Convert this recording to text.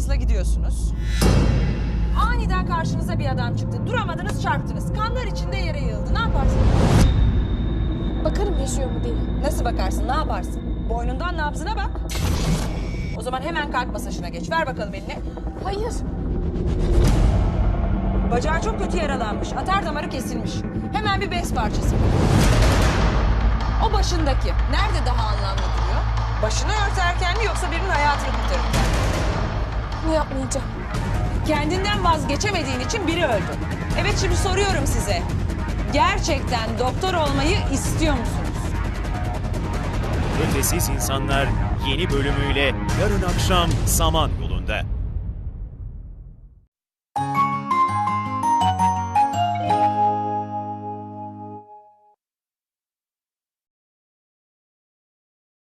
hızla gidiyorsunuz. Aniden karşınıza bir adam çıktı. Duramadınız çarptınız. Kanlar içinde yere yığıldı. Ne yaparsınız? Bakarım yaşıyor mu diye. Nasıl bakarsın? Ne yaparsın? Boynundan nabzına bak. O zaman hemen kalp masajına geç. Ver bakalım elini. Hayır. Bacağı çok kötü yaralanmış. Atar damarı kesilmiş. Hemen bir bez parçası. O başındaki. Nerede daha anlamlı duruyor? Başını Bunu yapmayacağım. Kendinden vazgeçemediğin için biri öldü. Evet şimdi soruyorum size. Gerçekten doktor olmayı istiyor musunuz? Ötesiz İnsanlar yeni bölümüyle yarın akşam Saman yolunda.